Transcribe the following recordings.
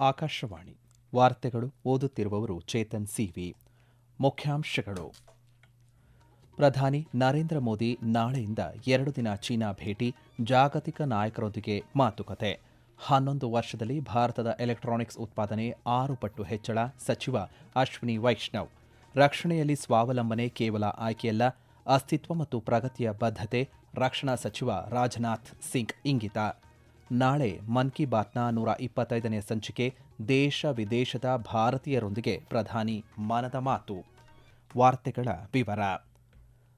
ಆಕಾಶವಾಣಿ. ವಾರ್ತೆಗಳು ಓದುತ್ತಿರುವವರು ಚೇತನ್ ಸಿವಿ. ಮುಖ್ಯಾಂಶಗಳು. ಪ್ರಧಾನಿ ನರೇಂದ್ರ ಮೋದಿ ನಾಳೆಯಿಂದ ಎರಡು ದಿನ ಚೀನಾ ಭೇಟಿ, ಜಾಗತಿಕ ನಾಯಕರೊಂದಿಗೆ ಮಾತುಕತೆ. ಹನ್ನೊಂದು ವರ್ಷದಲ್ಲಿ ಭಾರತದ ಎಲೆಕ್ಟ್ರಾನಿಕ್ಸ್ ಉತ್ಪಾದನೆ ಆರು ಪಟ್ಟು ಹೆಚ್ಚಳ, ಸಚಿವ ಅಶ್ವಿನಿ ವೈಷ್ಣವ್. ರಕ್ಷಣೆಯಲ್ಲಿ ಸ್ವಾವಲಂಬನೆ ಕೇವಲ ಆಯ್ಕೆಯಲ್ಲ, ಅಸ್ತಿತ್ವ ಮತ್ತು ಪ್ರಗತಿಯ ಬದ್ಧತೆ, ರಕ್ಷಣಾ ಸಚಿವ ರಾಜನಾಥ್ ಸಿಂಗ್ ಇಂಗಿತ. ನಾಳೆ ಮನ್ ಕಿ ಬಾತ್ನ ನೂರ ಇಪ್ಪತ್ತೈದನೇ ಸಂಚಿಕೆ ದೇಶ ವಿದೇಶದ ಭಾರತೀಯರೊಂದಿಗೆ ಪ್ರಧಾನಿ ಮನದ ಮಾತು. ವಾರ್ತೆಗಳ ವಿವರ.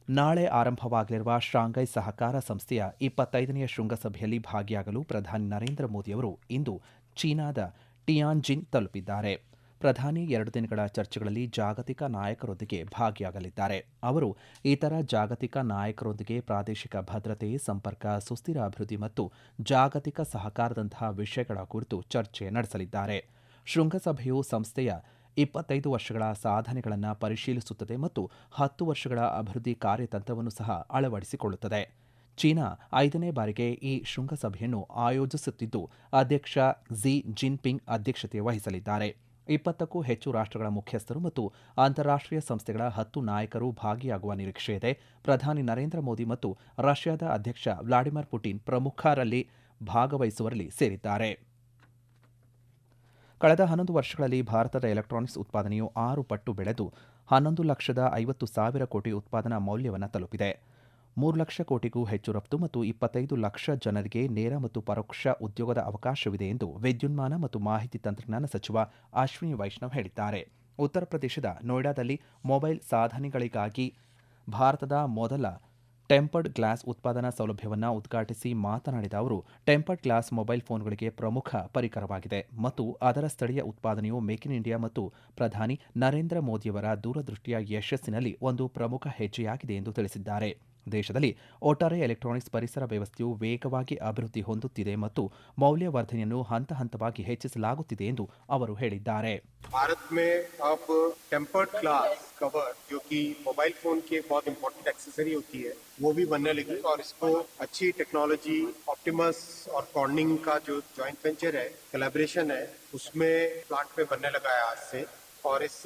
ನಾಳೆ ಆರಂಭವಾಗಲಿರುವ ಶಾಂಘೈ ಸಹಕಾರ ಸಂಸ್ಥೆಯ ಇಪ್ಪತ್ತೈದನೆಯ ಶೃಂಗಸಭೆಯಲ್ಲಿ ಭಾಗಿಯಾಗಲು ಪ್ರಧಾನಿ ನರೇಂದ್ರ ಮೋದಿಯವರು ಇಂದು ಚೀನಾದ ಟಿಯಾನ್ಜಿನ್ ತಲುಪಿದ್ದಾರೆ. ಪ್ರಧಾನಿ ಎರಡು ದಿನಗಳ ಚರ್ಚೆಗಳಲ್ಲಿ ಜಾಗತಿಕ ನಾಯಕರೊಂದಿಗೆ ಭಾಗಿಯಾಗಲಿದ್ದಾರೆ. ಅವರು ಇತರ ಜಾಗತಿಕ ನಾಯಕರೊಂದಿಗೆ ಪ್ರಾದೇಶಿಕ ಭದ್ರತೆ, ಸಂಪರ್ಕ, ಸುಸ್ಥಿರ ಅಭಿವೃದ್ಧಿ ಮತ್ತು ಜಾಗತಿಕ ಸಹಕಾರದಂತಹ ವಿಷಯಗಳ ಕುರಿತು ಚರ್ಚೆ ನಡೆಸಲಿದ್ದಾರೆ. ಶೃಂಗಸಭೆಯು ಸಂಸ್ಥೆಯ ಇಪ್ಪತ್ತೈದು ವರ್ಷಗಳ ಸಾಧನೆಗಳನ್ನು ಪರಿಶೀಲಿಸುತ್ತದೆ ಮತ್ತು ಹತ್ತು ವರ್ಷಗಳ ಅಭಿವೃದ್ಧಿ ಕಾರ್ಯತಂತ್ರವನ್ನು ಸಹ ಅಳವಡಿಸಿಕೊಳ್ಳುತ್ತದೆ. ಚೀನಾ ಐದನೇ ಬಾರಿಗೆ ಈ ಶೃಂಗಸಭೆಯನ್ನು ಆಯೋಜಿಸುತ್ತಿದ್ದು, ಅಧ್ಯಕ್ಷ ಝಿ ಜಿನ್ಪಿಂಗ್ ಅಧ್ಯಕ್ಷತೆ ವಹಿಸಲಿದ್ದಾರೆ. ಇಪ್ಪತ್ತಕ್ಕೂ ಹೆಚ್ಚು ರಾಷ್ಟ್ರಗಳ ಮುಖ್ಯಸ್ಥರು ಮತ್ತು ಅಂತಾರಾಷ್ಟ್ರೀಯ ಸಂಸ್ಥೆಗಳ ಹತ್ತು ನಾಯಕರು ಭಾಗಿಯಾಗುವ ನಿರೀಕ್ಷೆ ಇದೆ. ಪ್ರಧಾನಿ ನರೇಂದ್ರ ಮೋದಿ ಮತ್ತು ರಷ್ಯಾದ ಅಧ್ಯಕ್ಷ ವ್ಲಾಡಿಮಿರ್ ಪುಟಿನ್ ಪ್ರಮುಖರಲ್ಲಿ ಭಾಗವಹಿಸುವರಲ್ಲಿ ಸೇರಿದ್ದಾರೆ. ಕಳೆದ ಹನ್ನೊಂದು ವರ್ಷಗಳಲ್ಲಿ ಭಾರತದ ಎಲೆಕ್ಟ್ರಾನಿಕ್ಸ್ ಉತ್ಪಾದನೆಯು ಆರು ಪಟ್ಟು ಬೆಳೆದು ಹನ್ನೊಂದು ಲಕ್ಷದ ಐವತ್ತು ಸಾವಿರ ಕೋಟಿ ಉತ್ಪಾದನಾ ಮೌಲ್ಯವನ್ನು ತಲುಪಿದೆ. ಮೂರು ಲಕ್ಷ ಕೋಟಿಗೂ ಹೆಚ್ಚು ರಫ್ತು ಮತ್ತು ಇಪ್ಪತ್ತೈದು ಲಕ್ಷ ಜನರಿಗೆ ನೇರ ಮತ್ತು ಪರೋಕ್ಷ ಉದ್ಯೋಗದ ಅವಕಾಶವಿದೆ ಎಂದು ವಿದ್ಯುನ್ಮಾನ ಮತ್ತು ಮಾಹಿತಿ ತಂತ್ರಜ್ಞಾನ ಸಚಿವ ಅಶ್ವಿನಿ ವೈಷ್ಣವ್ ಹೇಳಿದ್ದಾರೆ. ಉತ್ತರ ಪ್ರದೇಶದ ನೋಯ್ಡಾದಲ್ಲಿ ಮೊಬೈಲ್ ಸಾಧನೆಗಳಿಗಾಗಿ ಭಾರತದ ಮೊದಲ ಟೆಂಪರ್ಡ್ ಗ್ಲಾಸ್ ಉತ್ಪಾದನಾ ಸೌಲಭ್ಯವನ್ನು ಉದ್ಘಾಟಿಸಿ ಮಾತನಾಡಿದ ಅವರು, ಟೆಂಪರ್ಡ್ ಗ್ಲಾಸ್ ಮೊಬೈಲ್ ಫೋನ್ಗಳಿಗೆ ಪ್ರಮುಖ ಪರಿಕರವಾಗಿದೆ ಮತ್ತು ಅದರ ಸ್ಥಳೀಯ ಉತ್ಪಾದನೆಯು ಮೇಕ್ ಇನ್ ಇಂಡಿಯಾ ಮತ್ತು ಪ್ರಧಾನಿ ನರೇಂದ್ರ ಮೋದಿಯವರ ದೂರದೃಷ್ಟಿಯ ಯಶಸ್ಸಿನಲ್ಲಿ ಒಂದು ಪ್ರಮುಖ ಹೆಜ್ಜೆಯಾಗಿದೆ ಎಂದು ತಿಳಿಸಿದ್ದಾರೆ. ದೇಶದಲ್ಲಿ ಒಟ್ಟಾರೆ ಎಲೆಕ್ಟ್ರಾನಿಕ್ಸ್ ಪರಿಸರ ವ್ಯವಸ್ಥೆಯು ವೇಗವಾಗಿ ಅಭಿವೃದ್ಧಿ ಹೊಂದುತ್ತಿದೆ ಮತ್ತು ಮೌಲ್ಯವರ್ಧನೆಯನ್ನು ಹಂತ ಹಂತವಾಗಿ ಹೆಚ್ಚಿಸಲಾಗುತ್ತಿದೆ ಎಂದು ಅವರು ಹೇಳಿದ್ದಾರೆ भारत में अब टेम्पर्ड ग्लास कवर जो कि मोबाइल फोन की एक बहुत इंपॉर्टेंट एक्सेसरी होती है वो भी बनने लगी और इसको अच्छी टेक्नोलॉजी ऑप्टिमस और कॉर्निंग का जो जॉइंट वेंचर है कोलेबोरेशन है उसमें प्लांट में बनने लगा है आज से और इस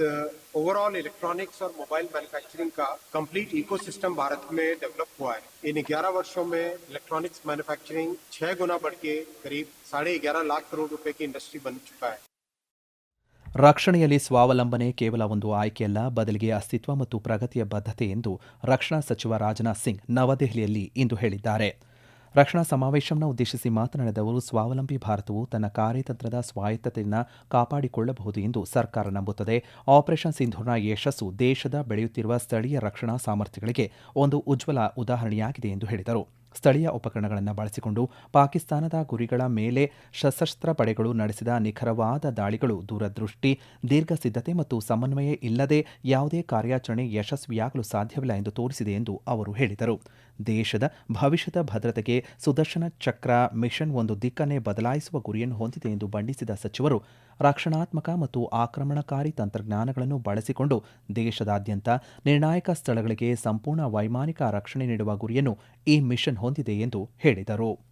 ओवरऑल इलेक्ट्रॉनिक्स और मोबाइल मैन्युफैक्चरिंग का कंप्लीट इकोसिस्टम भारत में डेवलप हुआ है इन 11 वर्षों में इलेक्ट्रॉनिक्स मैन्युफैक्चरिंग छह गुना बढ़ के करीब साढ़े ग्यारह लाख करोड़ रुपए की इंडस्ट्री बन चुका है ರಕ್ಷಣೆಯಲ್ಲಿ ಸ್ವಾವಲಂಬನೆ ಕೇವಲ ಒಂದು ಆಯ್ಕೆಯಲ್ಲ ಬದಲಿಗೆ ಅಸ್ತಿತ್ವ ಮತ್ತು ಪ್ರಗತಿಯ ಬದ್ಧತೆ ಎಂದು ರಕ್ಷಣಾ ಸಚಿವ ರಾಜನಾಥ್ ಸಿಂಗ್ ನವದೆಹಲಿಯಲ್ಲಿ ಇಂದು ಹೇಳಿದ್ದಾರೆ ರಕ್ಷಣಾ ಸಮಾವೇಶವನ್ನು ಉದ್ದೇಶಿಸಿ ಮಾತನಾಡಿದ ಅವರು, ಸ್ವಾವಲಂಬಿ ಭಾರತವು ತನ್ನ ಕಾರ್ಯತಂತ್ರದ ಸ್ವಾಯತ್ತತೆಯನ್ನು ಕಾಪಾಡಿಕೊಳ್ಳಬಹುದು ಎಂದು ಸರ್ಕಾರ ನಂಬುತ್ತದೆ. ಆಪರೇಷನ್ ಸಿಂಧೂರ್ನ ಯಶಸ್ಸು ದೇಶದ ಬೆಳೆಯುತ್ತಿರುವ ಸ್ಥಳೀಯ ರಕ್ಷಣಾ ಸಾಮರ್ಥ್ಯಗಳಿಗೆ ಒಂದು ಉಜ್ವಲ ಉದಾಹರಣೆಯಾಗಿದೆ ಎಂದು ಹೇಳಿದರು. ಸ್ಥಳೀಯ ಉಪಕರಣಗಳನ್ನು ಬಳಸಿಕೊಂಡು ಪಾಕಿಸ್ತಾನದ ಗುರಿಗಳ ಮೇಲೆ ಸಶಸ್ತ್ರ ಪಡೆಗಳು ನಡೆಸಿದ ನಿಖರವಾದ ದಾಳಿಗಳು ದೂರದೃಷ್ಟಿ, ದೀರ್ಘ ಸಿದ್ಧತೆ ಮತ್ತು ಸಮನ್ವಯ ಇಲ್ಲದೆ ಯಾವುದೇ ಕಾರ್ಯಾಚರಣೆ ಯಶಸ್ವಿಯಾಗಲು ಸಾಧ್ಯವಿಲ್ಲ ಎಂದು ತೋರಿಸಿದೆ ಎಂದು ಅವರು ಹೇಳಿದರು. ದೇಶದ ಭವಿಷ್ಯದ ಭದ್ರತೆಗೆ ಸುದರ್ಶನ ಚಕ್ರ ಮಿಷನ್ ಒಂದು ದಿಕ್ಕನ್ನೇ ಬದಲಾಯಿಸುವ ಗುರಿಯನ್ನು ಹೊಂದಿದೆ ಎಂದು ಬಣ್ಣಿಸಿದ ಸಚಿವರು, ರಕ್ಷಣಾತ್ಮಕ ಮತ್ತು ಆಕ್ರಮಣಕಾರಿ ತಂತ್ರಜ್ಞಾನಗಳನ್ನು ಬಳಸಿಕೊಂಡು ದೇಶದಾದ್ಯಂತ ನಿರ್ಣಾಯಕ ಸ್ಥಳಗಳಿಗೆ ಸಂಪೂರ್ಣ ವೈಮಾನಿಕ ರಕ್ಷಣೆ ನೀಡುವ ಗುರಿಯನ್ನು ಈ ಮಿಷನ್ ಹೊಂದಿದೆ ಎಂದು ಹೇಳಿದರು.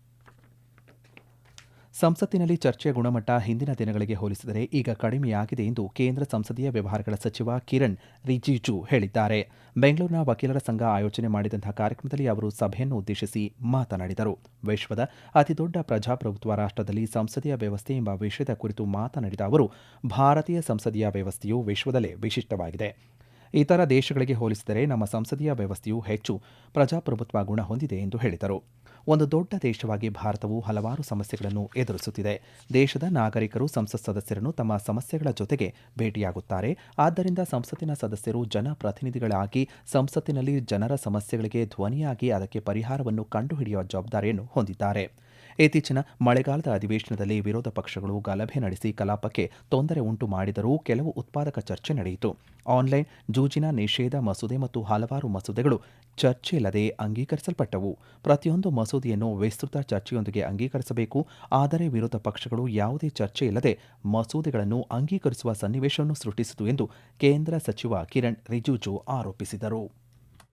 ಸಂಸತ್ತಿನಲ್ಲಿ ಚರ್ಚೆಯ ಗುಣಮಟ್ಟ ಹಿಂದಿನ ದಿನಗಳಿಗೆ ಹೋಲಿಸಿದರೆ ಈಗ ಕಡಿಮೆಯಾಗಿದೆ ಎಂದು ಕೇಂದ್ರ ಸಂಸದೀಯ ವ್ಯವಹಾರಗಳ ಸಚಿವ ಕಿರಣ್ ರಿಜಿಜು ಹೇಳಿದ್ದಾರೆ. ಬೆಂಗಳೂರಿನ ವಕೀಲರ ಸಂಘ ಆಯೋಜನೆ ಮಾಡಿದಂತಹ ಕಾರ್ಯಕ್ರಮದಲ್ಲಿ ಅವರು ಸಭೆಯನ್ನು ಉದ್ದೇಶಿಸಿ ಮಾತನಾಡಿದರು. ವಿಶ್ವದ ಅತಿದೊಡ್ಡ ಪ್ರಜಾಪ್ರಭುತ್ವ ರಾಷ್ಟ್ರದಲ್ಲಿ ಸಂಸದೀಯ ವ್ಯವಸ್ಥೆ ಎಂಬ ವಿಷಯದ ಕುರಿತು ಮಾತನಾಡಿದ ಅವರು, ಭಾರತೀಯ ಸಂಸದೀಯ ವ್ಯವಸ್ಥೆಯು ವಿಶ್ವದಲ್ಲೇ ವಿಶಿಷ್ಟವಾಗಿದೆ. ಇತರ ದೇಶಗಳಿಗೆ ಹೋಲಿಸಿದರೆ ನಮ್ಮ ಸಂಸದೀಯ ವ್ಯವಸ್ಥೆಯು ಹೆಚ್ಚು ಪ್ರಜಾಪ್ರಭುತ್ವ ಗುಣ ಹೊಂದಿದೆ ಎಂದು ಹೇಳಿದರು. ಒಂದು ದೊಡ್ಡ ದೇಶವಾಗಿ ಭಾರತವು ಹಲವಾರು ಸಮಸ್ಯೆಗಳನ್ನು ಎದುರಿಸುತ್ತಿದೆ. ದೇಶದ ನಾಗರಿಕರು ಸಂಸತ್ ಸದಸ್ಯರನ್ನು ತಮ್ಮ ಸಮಸ್ಯೆಗಳ ಜೊತೆಗೆ ಭೇಟಿಯಾಗುತ್ತಾರೆ. ಆದ್ದರಿಂದ ಸಂಸತ್ತಿನ ಸದಸ್ಯರು ಜನಪ್ರತಿನಿಧಿಗಳಾಗಿ ಸಂಸತ್ತಿನಲ್ಲಿ ಜನರ ಸಮಸ್ಯೆಗಳಿಗೆ ಧ್ವನಿಯಾಗಿ ಅದಕ್ಕೆ ಪರಿಹಾರವನ್ನು ಕಂಡುಹಿಡಿಯುವ ಜವಾಬ್ದಾರಿಯನ್ನು ಹೊಂದಿದ್ದಾರೆ. ಇತ್ತೀಚಿನ ಮಳೆಗಾಲದ ಅಧಿವೇಶನದಲ್ಲಿ ವಿರೋಧ ಪಕ್ಷಗಳು ಗಲಭೆ ನಡೆಸಿ ಕಲಾಪಕ್ಕೆ ತೊಂದರೆ ಉಂಟು ಮಾಡಿದರೂ ಕೆಲವು ಉತ್ಪಾದಕ ಚರ್ಚೆ ನಡೆಯಿತು. ಆನ್ಲೈನ್ ಜೂಜಿನ ನಿಷೇಧ ಮಸೂದೆ ಮತ್ತು ಹಲವಾರು ಮಸೂದೆಗಳು ಚರ್ಚೆಯಿಲ್ಲದೆ ಅಂಗೀಕರಿಸಲ್ಪಟ್ಟವು. ಪ್ರತಿಯೊಂದು ಮಸೂದೆಯನ್ನು ವಿಸ್ತೃತ ಚರ್ಚೆಯೊಂದಿಗೆ ಅಂಗೀಕರಿಸಬೇಕು. ಆದರೆ ವಿರೋಧ ಪಕ್ಷಗಳು ಯಾವುದೇ ಚರ್ಚೆಯಿಲ್ಲದೆ ಮಸೂದೆಗಳನ್ನು ಅಂಗೀಕರಿಸುವ ಸನ್ನಿವೇಶವನ್ನು ಸೃಷ್ಟಿಸಿತು ಎಂದು ಕೇಂದ್ರ ಸಚಿವ ಕಿರಣ್ ರಿಜಿಜು ಆರೋಪಿಸಿದರು.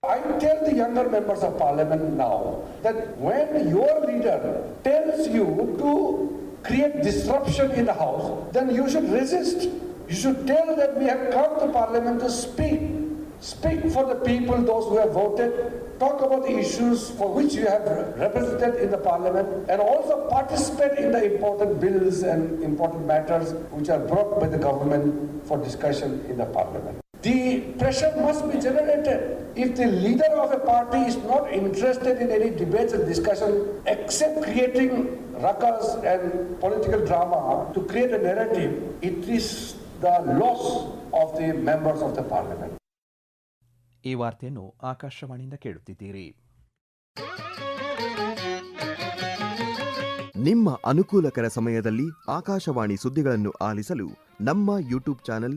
I tell the younger members of parliament now that when your leader tells you to create disruption in the House, then you should resist. You should tell that we have come to Parliament to speak. Speak for the people, those who have voted. Talk about the issues for which you have represented in the Parliament and also participate in the important bills and important matters which are brought by the government for discussion in the Parliament. The pressure must be generated. If the leader of a party is not interested in any debates and discussion except creating ruckus and political drama to create a narrative, it is the loss of the members of the parliament. ಈ ವಾರ್ತೆಯನ್ನು ಆಕಾಶವಾಣಿಯಿಂದ ಕೇಳುತ್ತಿದ್ದೀರಿ ನಿಮ್ಮ ಅನುಕೂಲಕರ ಸಮಯದಲ್ಲಿ ಆಕಾಶವಾಣಿ ಸುದ್ದಿಗಳನ್ನು ಆಲಿಸಲು ನಮ್ಮ ಯೂಟ್ಯೂಬ್ ಚಾನೆಲ್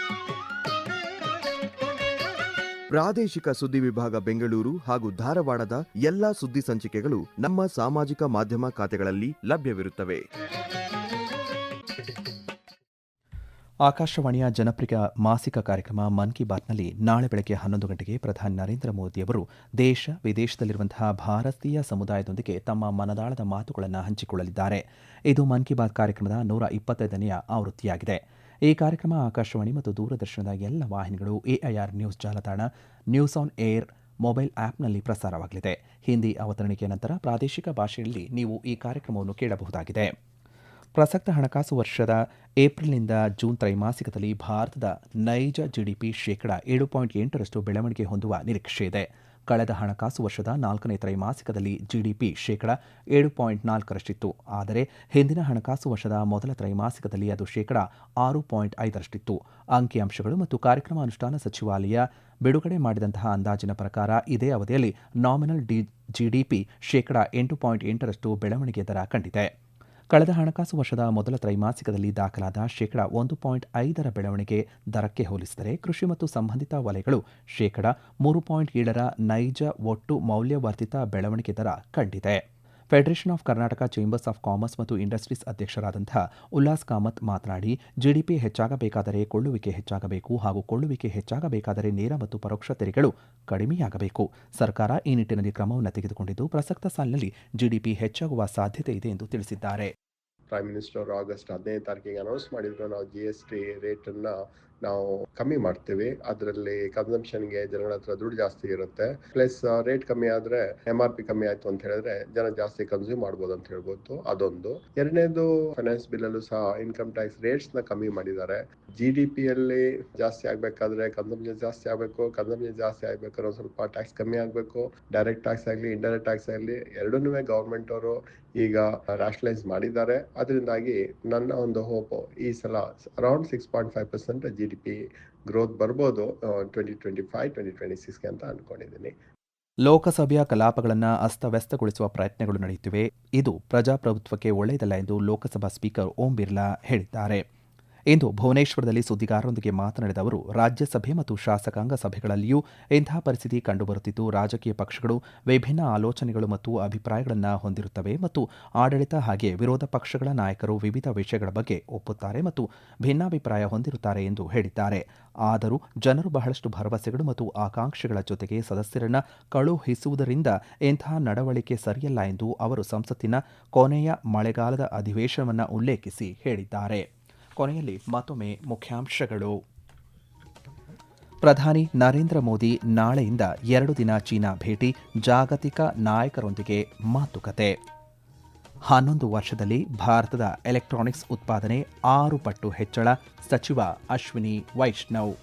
ಪ್ರಾದೇಶಿಕ ಸುದ್ದಿ ವಿಭಾಗ ಬೆಂಗಳೂರು ಹಾಗೂ ಧಾರವಾಡದ ಎಲ್ಲಾ ಸುದ್ದಿ ಸಂಚಿಕೆಗಳು ನಮ್ಮ ಸಾಮಾಜಿಕ ಮಾಧ್ಯಮ ಖಾತೆಗಳಲ್ಲಿ ಲಭ್ಯವಿರುತ್ತವೆ. ಆಕಾಶವಾಣಿಯ ಜನಪ್ರಿಯ ಮಾಸಿಕ ಕಾರ್ಯಕ್ರಮ ಮನ್ ಕಿ ಬಾತ್ನಲ್ಲಿ ನಾಳೆ ಬೆಳಗ್ಗೆ ಹನ್ನೊಂದು ಗಂಟೆಗೆ ಪ್ರಧಾನಿ ನರೇಂದ್ರ ಮೋದಿಯವರು ದೇಶ ವಿದೇಶದಲ್ಲಿರುವಂತಹ ಭಾರತೀಯ ಸಮುದಾಯದೊಂದಿಗೆ ತಮ್ಮ ಮನದಾಳದ ಮಾತುಗಳನ್ನು ಹಂಚಿಕೊಳ್ಳಲಿದ್ದಾರೆ. ಇದು ಮನ್ ಕಿ ಬಾತ್ ಕಾರ್ಯಕ್ರಮದ ನೂರ ಇಪ್ಪತ್ತೈದನೆಯ ಆವೃತ್ತಿಯಾಗಿದೆ. ಈ ಕಾರ್ಯಕ್ರಮ ಆಕಾಶವಾಣಿ ಮತ್ತು ದೂರದರ್ಶನದ ಎಲ್ಲ ವಾಹಿನಿಗಳು ಎಐಆರ್ ನ್ಯೂಸ್ ಜಾಲತಾಣ, ನ್ಯೂಸ್ ಆನ್ ಏರ್ ಮೊಬೈಲ್ ಆ್ಯಪ್ನಲ್ಲಿ ಪ್ರಸಾರವಾಗಲಿದೆ. ಹಿಂದಿ ಅವತರಣಿಕೆಯ ನಂತರ ಪ್ರಾದೇಶಿಕ ಭಾಷೆಯಲ್ಲಿ ನೀವು ಈ ಕಾರ್ಯಕ್ರಮವನ್ನು ಕೇಳಬಹುದಾಗಿದೆ. ಪ್ರಸಕ್ತ ಹಣಕಾಸು ವರ್ಷದ ಏಪ್ರಿಲ್ನಿಂದ ಜೂನ್ ತ್ರೈಮಾಸಿಕದಲ್ಲಿ ಭಾರತದ ನೈಜ ಜಿಡಿಪಿ ಶೇಕಡಾ ಏಳು ಪಾಯಿಂಟ್ ಎಂಟರಷ್ಟು ಬೆಳವಣಿಗೆ ಹೊಂದುವ ನಿರೀಕ್ಷೆ ಇದೆ ಕಳೆದ ಹಣಕಾಸು ವರ್ಷದ ನಾಲ್ಕನೇ ತ್ರೈಮಾಸಿಕದಲ್ಲಿ ಜಿಡಿಪಿ ಶೇಕಡ ಏಳು ಪಾಯಿಂಟ್ ನಾಲ್ಕರಷ್ಟಿತ್ತು. ಆದರೆ ಹಿಂದಿನ ಹಣಕಾಸು ವರ್ಷದ ಮೊದಲ ತ್ರೈಮಾಸಿಕದಲ್ಲಿ ಅದು ಶೇಕಡ ಆರು ಪಾಯಿಂಟ್ ಐದರಷ್ಟಿತ್ತು. ಅಂಕಿಅಂಶಗಳು ಮತ್ತು ಕಾರ್ಯಕ್ರಮ ಅನುಷ್ಠಾನ ಸಚಿವಾಲಯ ಬಿಡುಗಡೆ ಮಾಡಿದಂತಹ ಅಂದಾಜಿನ ಪ್ರಕಾರ ಇದೇ ಅವಧಿಯಲ್ಲಿ ನಾಮಿನಲ್ ಡಿ ಜಿಡಿಪಿ ಶೇಕಡ ಎಂಟು ಪಾಯಿಂಟ್ ಎಂಟರಷ್ಟು ಬೆಳವಣಿಗೆ ದರ ಕಂಡಿದೆ. ಕಳೆದ ಹಣಕಾಸು ವರ್ಷದ ಮೊದಲ ತ್ರೈಮಾಸಿಕದಲ್ಲಿ ದಾಖಲಾದ ಶೇಕಡಾ ಒಂದು ಪಾಯಿಂಟ್ ಐದರ ಬೆಳವಣಿಗೆ ದರಕ್ಕೆ ಹೋಲಿಸಿದರೆ ಕೃಷಿ ಮತ್ತು ಸಂಬಂಧಿತ ವಲಯಗಳು ಶೇಕಡ ಮೂರು ಪಾಯಿಂಟ್ ಏಳರ ನೈಜ ಒಟ್ಟು ಮೌಲ್ಯವರ್ಧಿತ ಬೆಳವಣಿಗೆ ದರ ಕಂಡಿದೆ. Federation of Karnataka chambers of commerce ಮತ್ತು ಇಂಡಸ್ಟ್ರೀಸ್ ಅಧ್ಯಕ್ಷರಾದಂಥ ಉಲ್ಲಾಸ್ ಕಾಮತ್ ಮಾತನಾಡಿ ಜಿಡಿಪಿ ಹೆಚ್ಚಾಗಬೇಕಾದರೆ ಕೊಳ್ಳುವಿಕೆ ಹೆಚ್ಚಾಗಬೇಕು ಹಾಗೂ ಕೊಳ್ಳುವಿಕೆ ಹೆಚ್ಚಾಗಬೇಕಾದರೆ ನೇರ ಮತ್ತು ಪರೋಕ್ಷ ತೆರಿಗೆಗಳು ಕಡಿಮೆಯಾಗಬೇಕು. ಸರ್ಕಾರ ಈ ನಿಟ್ಟಿನಲ್ಲಿ ಕ್ರಮವನ್ನು ತೆಗೆದುಕೊಂಡಿದ್ದು, ಪ್ರಸಕ್ತ ಸಾಲಿನಲ್ಲಿ ಜಿಡಿಪಿ ಹೆಚ್ಚಾಗುವ ಸಾಧ್ಯತೆ ಇದೆ ಎಂದು ತಿಳಿಸಿದ್ದಾರೆ. ಪ್ರೈಮ್ ಮಿನಿಸ್ಟರ್ ಆಗಸ್ಟ್ ಹದಿನೈದು ತಾರೀಕಿಗೆ ಅನೌನ್ಸ್ ಮಾಡಿದ್ರು. ನಾವು ಜಿ ಎಸ್ ಟಿ ರೇಟನ್ನು ನಾವು ಕಮ್ಮಿ ಮಾಡ್ತೀವಿ. ಅದರಲ್ಲಿ ಕನ್ಸಂಪ್ಷನ್ಗೆ ಜನಗಳ ಹತ್ರ ದುಡ್ಡು ಜಾಸ್ತಿ ಇರುತ್ತೆ. ಪ್ಲಸ್ ರೇಟ್ ಕಮ್ಮಿ ಆದ್ರೆ ಎಂ ಆರ್ ಪಿ ಕಮ್ಮಿ ಆಯ್ತು ಅಂತ ಹೇಳಿದ್ರೆ ಜನ ಜಾಸ್ತಿ ಕನ್ಸ್ಯೂಮ್ ಮಾಡ್ಬೋದು ಅಂತ ಹೇಳ್ಬೋದು. ಅದೊಂದು. ಎರಡನೇದು ಫೈನಾನ್ಸ್ ಬಿಲ್ ಅಲ್ಲೂ ಸಹ ಇನ್ಕಮ್ ಟ್ಯಾಕ್ಸ್ ರೇಟ್ಸ್ನ ಕಮ್ಮಿ ಮಾಡಿದ್ದಾರೆ. ಜಿ ಡಿ ಪಿ ಅಲ್ಲಿ ಜಾಸ್ತಿ ಆಗ್ಬೇಕಾದ್ರೆ ಕನ್ಸಂಪ್ಷನ್ ಜಾಸ್ತಿ ಆಗಬೇಕು ಕನ್ಸಂಪ್ಷನ್ ಜಾಸ್ತಿ ಆಗ್ಬೇಕಾದ್ರೆ ಸ್ವಲ್ಪ ಟ್ಯಾಕ್ಸ್ ಕಮ್ಮಿ ಆಗಬೇಕು. ಡೈರೆಕ್ಟ್ ಟ್ಯಾಕ್ಸ್ ಆಗಲಿ ಇಂಡೈರೆಕ್ಟ್ ಟ್ಯಾಕ್ಸ್ ಆಗಲಿ ಎರಡನ್ನೂ ಗವರ್ಮೆಂಟ್ ಅವರು ಈಗ ರಾಷನಲೈಸ್ ಮಾಡಿದ್ದಾರೆ. ಅದರಿಂದಾಗಿ ನನ್ನ ಒಂದು ಹೋಪ್ ಈ ಸಲ around six point five percent G D P growth ಬರ್ಬೋದು twenty twenty five twenty twenty ಸಿಕ್ಸ್ಗೆ ಅಂತ ಅಂದ್ಕೊಂಡಿದ್ದೀನಿ ಲೋಕಸಭೆಯ ಕಲಾಪಗಳನ್ನು ಅಸ್ತವ್ಯಸ್ತಗೊಳಿಸುವ ಪ್ರಯತ್ನಗಳು ನಡೆಯುತ್ತಿವೆ. ಇದು ಪ್ರಜಾಪ್ರಭುತ್ವಕ್ಕೆ ಒಳ್ಳೆಯದಲ್ಲ ಎಂದು ಲೋಕಸಭಾ ಸ್ಪೀಕರ್ ಓಂ ಬಿರ್ಲಾ ಹೇಳಿದ್ದಾರೆ. ಇಂದು ಭುವನೇಶ್ವರದಲ್ಲಿ ಸುದ್ದಿಗಾರರೊಂದಿಗೆ ಮಾತನಾಡಿದ ಅವರು, ರಾಜ್ಯಸಭೆ ಮತ್ತು ಶಾಸಕಾಂಗ ಸಭೆಗಳಲ್ಲಿಯೂ ಇಂತಹ ಪರಿಸ್ಥಿತಿ ಕಂಡುಬರುತ್ತಿದ್ದು, ರಾಜಕೀಯ ಪಕ್ಷಗಳು ವಿಭಿನ್ನ ಆಲೋಚನೆಗಳು ಮತ್ತು ಅಭಿಪ್ರಾಯಗಳನ್ನು ಹೊಂದಿರುತ್ತವೆ ಮತ್ತು ಆಡಳಿತ ಹಾಗೆ ವಿರೋಧ ಪಕ್ಷಗಳ ನಾಯಕರು ವಿವಿಧ ವಿಷಯಗಳ ಬಗ್ಗೆ ಒಪ್ಪುತ್ತಾರೆ ಮತ್ತು ಭಿನ್ನಾಭಿಪ್ರಾಯ ಹೊಂದಿರುತ್ತಾರೆ ಎಂದು ಹೇಳಿದ್ದಾರೆ. ಆದರೂ ಜನರು ಬಹಳಷ್ಟು ಭರವಸೆಗಳು ಮತ್ತು ಆಕಾಂಕ್ಷೆಗಳ ಜೊತೆಗೆ ಸದಸ್ಯರನ್ನು ಕಳುಹಿಸುವುದರಿಂದ ಇಂತಹ ನಡವಳಿಕೆ ಸರಿಯಲ್ಲ ಎಂದು ಅವರು ಸಂಸತ್ತಿನ ಕೊನೆಯ ಮಳೆಗಾಲದ ಅಧಿವೇಶನವನ್ನು ಉಲ್ಲೇಖಿಸಿ ಹೇಳಿದ್ದಾರೆ. ಕೊನೆಯಲ್ಲಿ ಮತ್ತೊಮ್ಮೆ ಮುಖ್ಯಾಂಶಗಳು. ಪ್ರಧಾನಿ ನರೇಂದ್ರ ಮೋದಿ ನಾಳೆಯಿಂದ ಎರಡು ದಿನ ಚೀನಾ ಭೇಟಿ, ಜಾಗತಿಕ ನಾಯಕರೊಂದಿಗೆ ಮಾತುಕತೆ. ಹನ್ನೊಂದು ವರ್ಷದಲ್ಲಿ ಭಾರತದ ಎಲೆಕ್ಟ್ರಾನಿಕ್ಸ್ ಉತ್ಪಾದನೆ ಆರು ಪಟ್ಟು ಹೆಚ್ಚಳ, ಸಚಿವ ಅಶ್ವಿನಿ ವೈಷ್ಣವ್.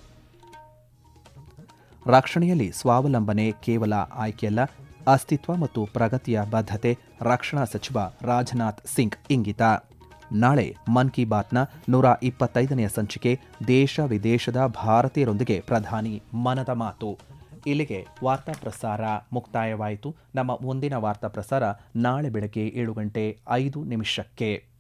ರಕ್ಷಣೆಯಲ್ಲಿ ಸ್ವಾವಲಂಬನೆ ಕೇವಲ ಆಯ್ಕೆಯಲ್ಲ, ಅಸ್ತಿತ್ವ ಮತ್ತು ಪ್ರಗತಿಯ ಬದ್ಧತೆ ರಕ್ಷಣಾ ಸಚಿವ ರಾಜನಾಥ್ ಸಿಂಗ್ ಇಂಗಿತ. ನಾಳೆ ಮನ್ ಕಿ ಬಾತ್ನ ನೂರ ಇಪ್ಪತ್ತೈದನೆಯ ಸಂಚಿಕೆ ದೇಶ ವಿದೇಶದ ಭಾರತೀಯರೊಂದಿಗೆ ಪ್ರಧಾನಿ ಮನದ ಮಾತು. ಇಲ್ಲಿಗೆ ವಾರ್ತಾ ಪ್ರಸಾರ ಮುಕ್ತಾಯವಾಯಿತು. ನಮ್ಮ ಮುಂದಿನ ವಾರ್ತಾ ಪ್ರಸಾರ ನಾಳೆ ಬೆಳಗ್ಗೆ ಏಳು ಗಂಟೆ ಐದು ನಿಮಿಷಕ್ಕೆ.